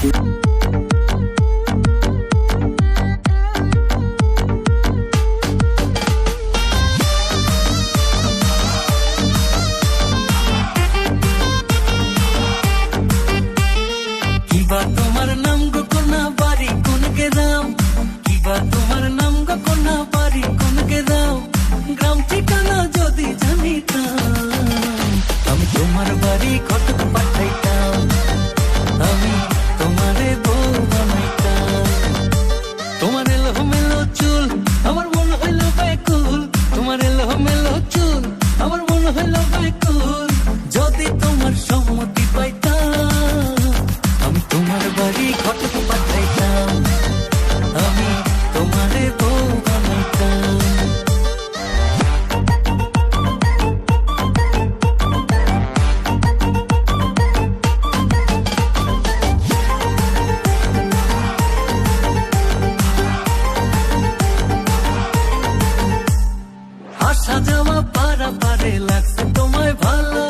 কিবা তোমার নাম গো কোনা বাড়ি কোন গ্রাম কিবা তোমার নাম গো কোনা বাড়ি কোন গ্রাম গ্রাম ঠিকানা যদি জানিতাম। আমি তোমার বাড়ি কটক সাজাওয়া পারা পারে লাগছে তোমায় ভালো।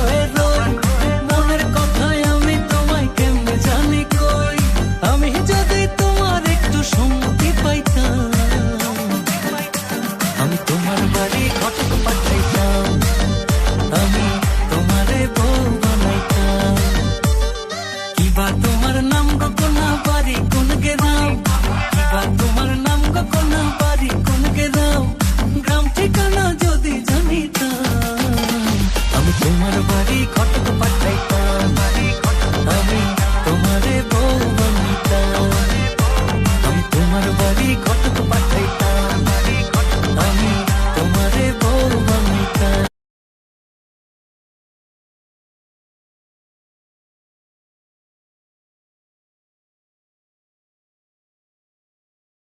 তোমার নাম কখন পারি? কোনকে দাও? কিবা তোমার নাম কখন পারি? কোনকে দাও? গ্রাম ঠিকানা যদি জানিতাম। আমি তোমার বাড়ি, ঘটক পাঠাইতাম। আমি